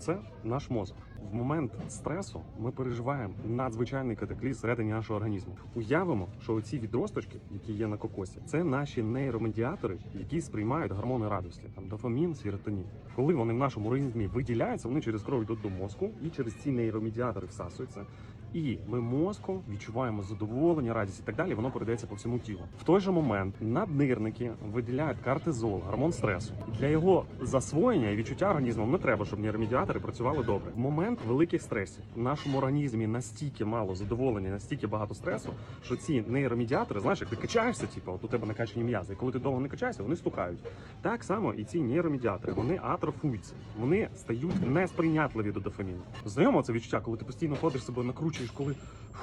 Оце наш мозок. В момент стресу ми переживаємо надзвичайний катаклізм всередині нашого організму. Уявимо, що оці відросточки, які є на кокосі, це наші нейромедіатори, які сприймають гормони радості, там дофамін, серотонін. Коли вони в нашому організмі виділяються, вони через кров йдуть до мозку і через ці нейромедіатори всасуються. І ми мозком відчуваємо задоволення, радість і так далі. Воно передається по всьому тілу. В той же момент наднирники виділяють кортизол, гормон стресу. Для його засвоєння і відчуття організмом не треба, щоб нейромедіатори працювали добре. В момент великих стресів в нашому організмі настільки мало задоволення, настільки багато стресу, що ці нейромедіатори, знаєш, як ти качаєшся, типу, от у тебе накачані м'язи, і коли ти довго не качаєшся, вони стукають. Так само і ці нейромедіатори, вони атрофуються, вони стають несприйнятливі до дофаміну. Знайомо це відчуття, коли ти постійно ходиш себе накручуєш, коли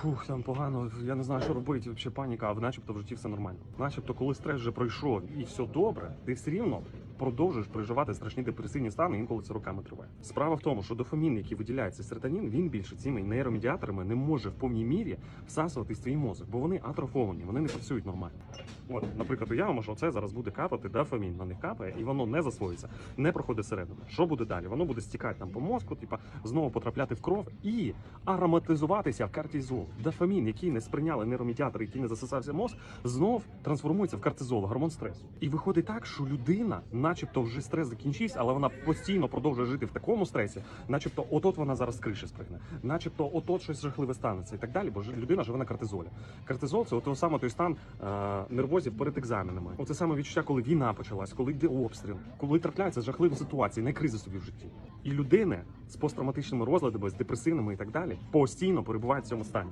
фух, там погано, я не знаю, що робити, взагалі паніка, а начебто в житті все нормально. Начебто, коли стрес вже пройшов і все добре, ти все рівно продовжуєш переживати страшні депресивні стани, інколи це роками триває. Справа в тому, що дофамін, який виділяється серотонін, він більше цими нейромедіаторами не може в повній мірі всасуватись в твій мозок, бо вони атрофовані, вони не працюють нормально. От, наприклад, уявимо, що це зараз буде капати дофамін, на них капає, і воно не засвоїться, не проходить середину. Що буде далі? Воно буде стікати там по мозку, типа знову потрапляти в кров і ароматизуватися в кортизол. Дофамін, який не сприйняли нейромедіатори, який не засосався мозк, знов трансформується в кортизол, гормон стресу. І виходить так, що людина, начебто, вже стрес закінчився, але вона постійно продовжує жити в такому стресі, начебто, отот вона зараз криші спригне, начебто, отот щось жахливе станеться і так далі, бо людина живе на кортизолі. Кортизол це от саме той стан е, нервозів перед екзаменами. Оце саме відчуття, коли війна почалась, коли йде обстріл, коли трапляються жахливі ситуації, не кризи собі в житті. І людини з посттравматичними розладами, з депресивними і так далі, постійно перебувають в цьому стані.